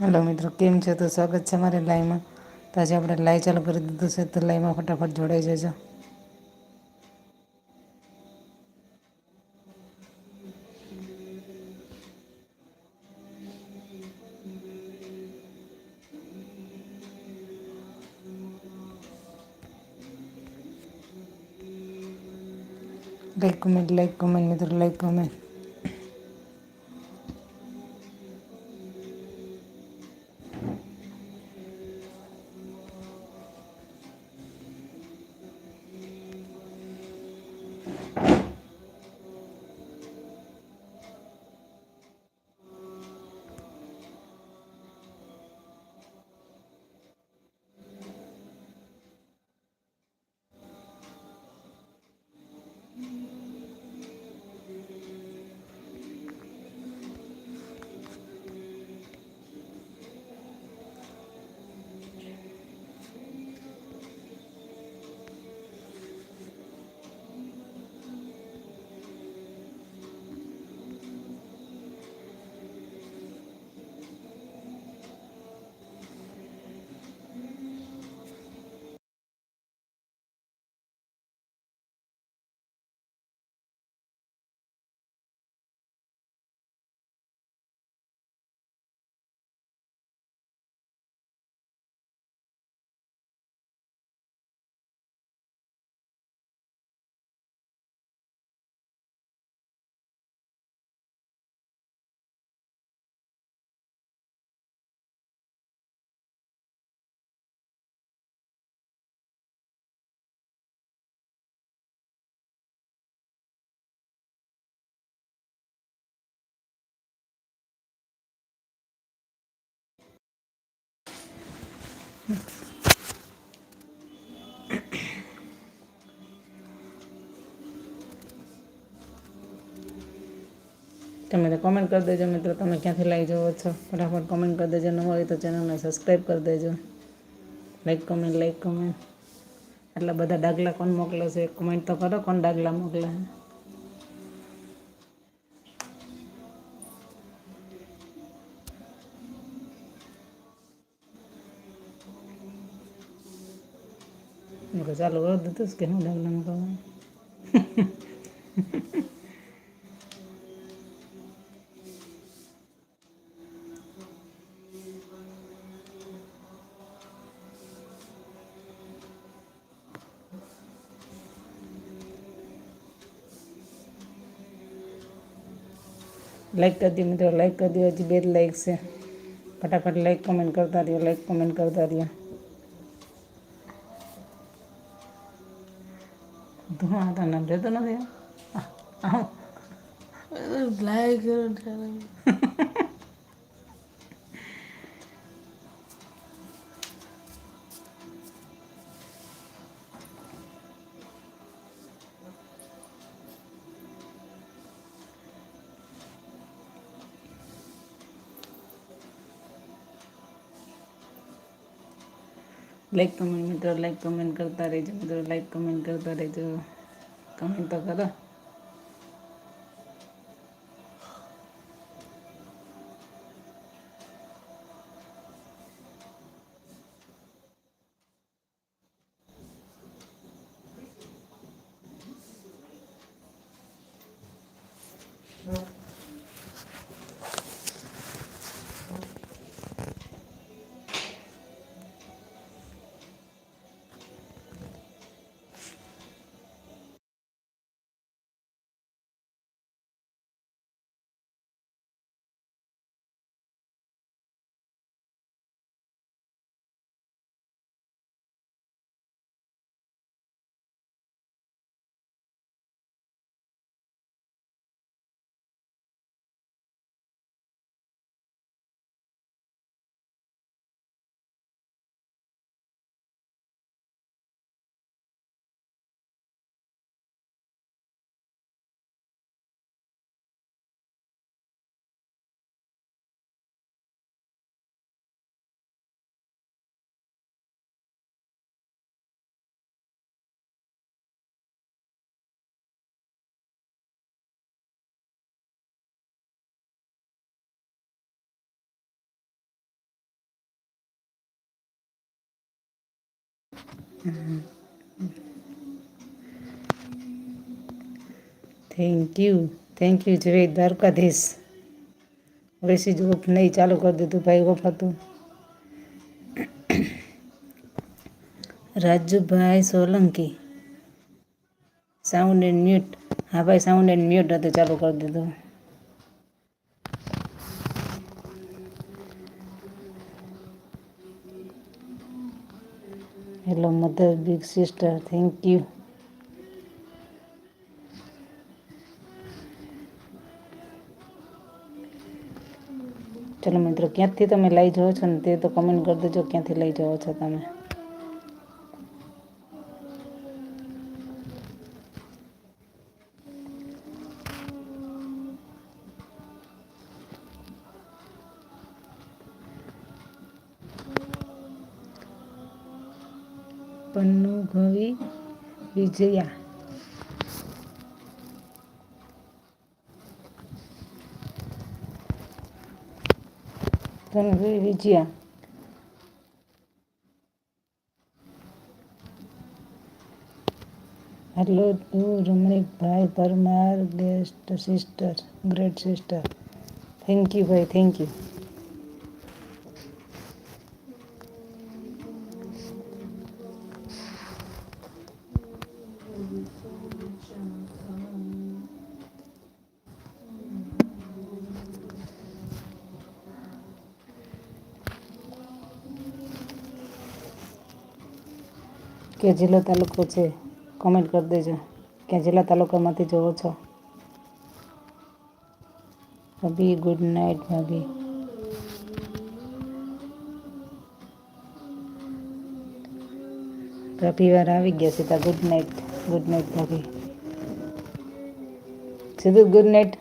Hello મિત્રો કેમ છે તો સ્વાગત છે અમારી લાઈવમાં તો આજે આપણે લાઈવ ચાલુ કરી દીધું છે તો લાઈવમાં ફટાફટ જોડાઈ જજો લાઈક કોમેન્ટ લાઈક કોમેન્ટ મિત્રો લાઈક કોમેન્ટ તમે તો કોમેન્ટ કરી દેજો મિત્રો, તમે ક્યાંથી લઈ જવો છો? ફટાફટ કોમેન્ટ કરી દેજો, ન હોય તો ચેનલને સબસ્ક્રાઈબ કરી દેજો. લાઈક કોમેન્ટ લાઈક કોમેન્ટ આટલા બધા ડાગલા કોણ મોકલે છે? કોમેન્ટ તો કરો, કોણ ડાગલા મોકલે? મેં ચાલુ કરી દીધું કે હું ડાગલા મોકલવાનું લાઈક કરી દો મિત્રો લાઈક કરી દો હજી બે જ લાઈક છે ફટાફટ લાઈક કમેન્ટ કરતા રહ્યો લાઈક કમેન્ટ કરતા રહ્યો ધુમા હતા નામ રહેતો નથી લાઈક લાઈક કમેન્ટ મિત્રો લાઈક કમેન્ટ કરતા રહેજો મિત્રો લાઈક કમેન્ટ કરતા રહેજો ಕಮೆಂಟ್ ಹಾಕದ થેન્ક યુ થેન્ક યુ જય દ્વારકાધીશ વૈસી જ ઓફ નહીં ચાલુ કરી દીધું ભાઈ ઓફ હતું Rajubhai Solanki sound and mute હા ભાઈ સાઉન્ડ એન્ડ મ્યુટ હતું ચાલુ કરી દીધું hello mother big sister thank you ચલો મિત્રો ક્યાંથી તમે લઈ જાઓ છો ને તે તો કમેન્ટ કરી દેજો, ક્યાંથી લઈ જાઓ છો તમે? પન્નુ ગવી વિજયા. તન્વી વિજયા. હેલો તું Ramnikbhai Parmar guest sister great sister thank you ભાઈ થેન્ક યુ કે જિલ્લો તાલુકો છે કોમેન્ટ કરી દેજો. ક્યાં જિલ્લા તાલુકામાંથી જોવો છો. ભાભી ગુડ નાઇટ ભાભી. ભાભી આવી ગયા Sita good night good night ભાભી. સીધું ગુડ નાઇટ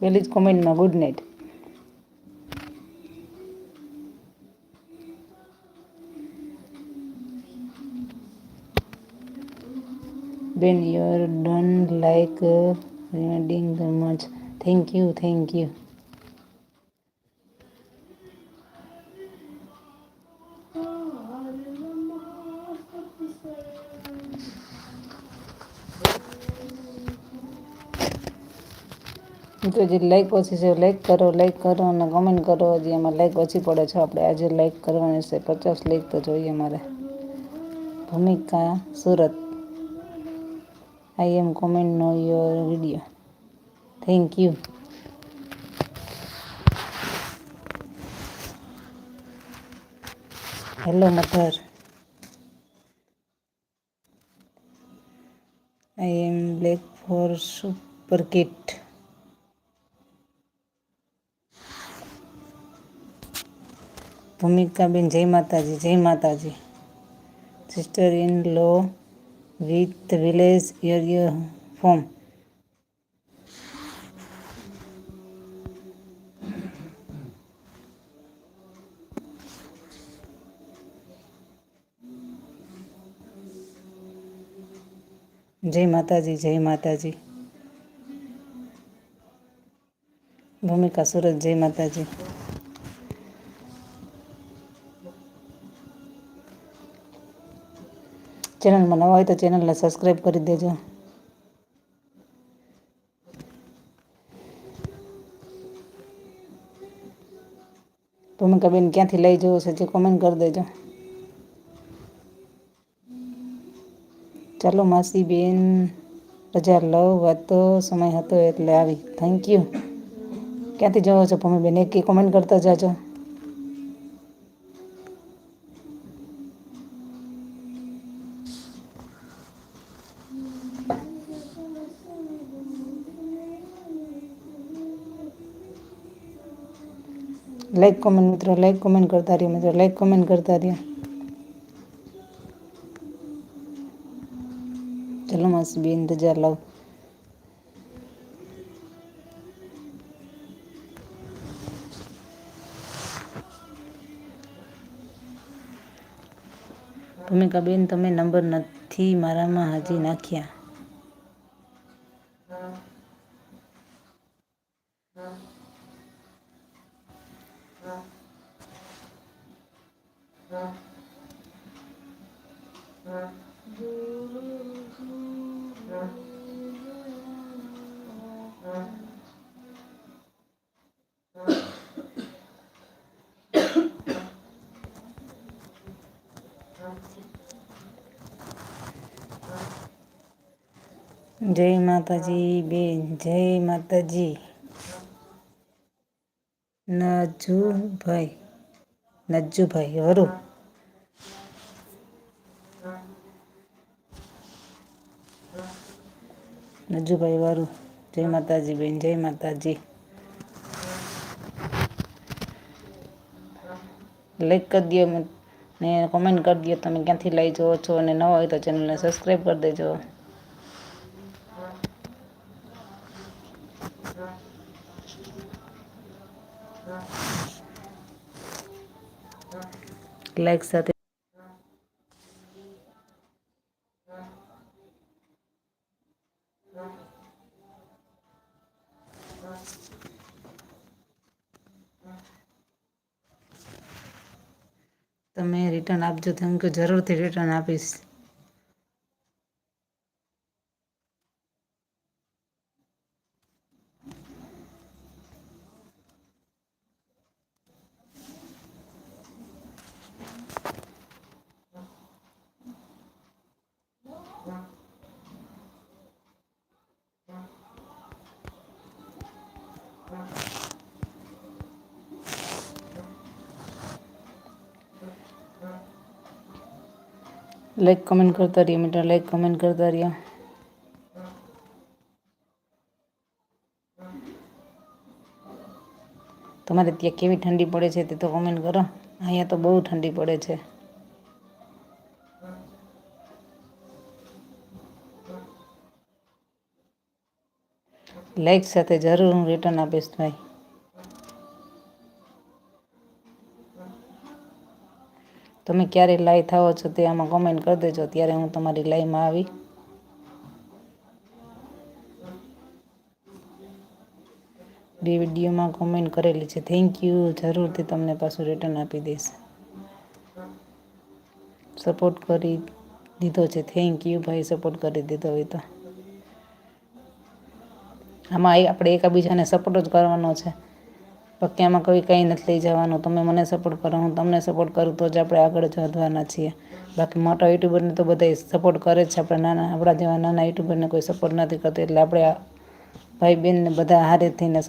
પહેલી જ કોમેન્ટમાં good night બેન you are done like રિમેડિંગ the much thank you thank you મિત્રો જે લાઈક ઓછી છે લાઈક કરો લાઈક કરો અને કમેન્ટ કરો હજી એમાં લાઈક ઓછી પડે છે આપણે આજે લાઈક કરવાની છે પચાસ લાઈક તો જોઈએ મારે ભૂમિકા સુરત આઈ એમ comment no your video thank you hello mother I am black for super kit Bhumikaben જય માતાજી જય માતાજી sister in law with village area form જય માતાજી જય માતાજી ભૂમિકા સુરત જય માતાજી ચેનલમાં નવા હોય તો ચેનલને સબસ્ક્રાઈબ કરી દેજો. ભૂમિકાબેન ક્યાંથી લઈ જવું છે જે કોમેન્ટ કરી દેજો. ચાલો માસી બેન રજા લવ વાતો, સમય હતો એટલે આવી. થેન્ક યુ ક્યાંથી જવો છો ભૂમિબેન? એક કોમેન્ટ કરતા જાજો. લાઈક કોમેન્ટ મિત્રો લાઈક કોમેન્ટ કરતા રહ્યો મિત્રો લાઈક કોમેન્ટ કરતા રહ્યો ચલો માસી બેન, રજા લાવ. ભૂમિકા બેન તમે નંબર નથી મારામાં હાજી નાખ્યા. જય માતાજી બેન જય માતાજી નજુભાઈ નજુભાઈ વરુ નજુભાઈ વારું જય માતાજી બેન, જય માતાજી. લાઈક કરી દો ને કોમેન્ટ કરી દો તમે ક્યાંથી લઈ જોવો છો અને નવા હોય તો ચેનલને સબસ્ક્રાઈબ કરી દેજો. લાઈક સાથે તમે રિટર્ન આપજો તો હું કે જરૂરથી રિટર્ન આપીશ લાઈક કમેન્ટ કરતા રહીએ મિત્રો લાઈક કમેન્ટ કરતા રહીએ તમારે ત્યાં કેવી ઠંડી પડે છે તે તો કમેન્ટ કરો. અહીંયા તો બહુ ઠંડી પડે છે. લાઈક સાથે જરૂર હું રિટર્ન આપીશ ભાઈ. તમે ક્યારે લાઈ થાવો છો તે આમાં કોમેન્ટ કરી દેજો, ત્યારે હું તમારી લાઈમાં આવી. બે વિડીયોમાં કોમેન્ટ કરેલી છે. થેન્ક યુ જરૂરથી તમને પાછું રિટર્ન આપી દઈશ. સપોર્ટ કરી દીધો છે. થેન્ક યુ ભાઈ સપોર્ટ કરી દીધો હોય તો. આમાં આપણે એકબીજાને સપોર્ટ જ કરવાનો છે. બાકી આમાં કોઈ કંઈ નથી લઈ જવાનું. તમે મને સપોર્ટ કરો, હું તમને સપોર્ટ કરું, તો જ આપણે આગળ વધવાના છીએ. બાકી મોટા યુટ્યુબરને તો બધા સપોર્ટ કરે જ છે. આપણે નાના, આપણા જેવા નાના યુટ્યુબરને કોઈ સપોર્ટ નથી કરતો. એટલે આપણે ભાઈ બહેનને બધા હારે થઈને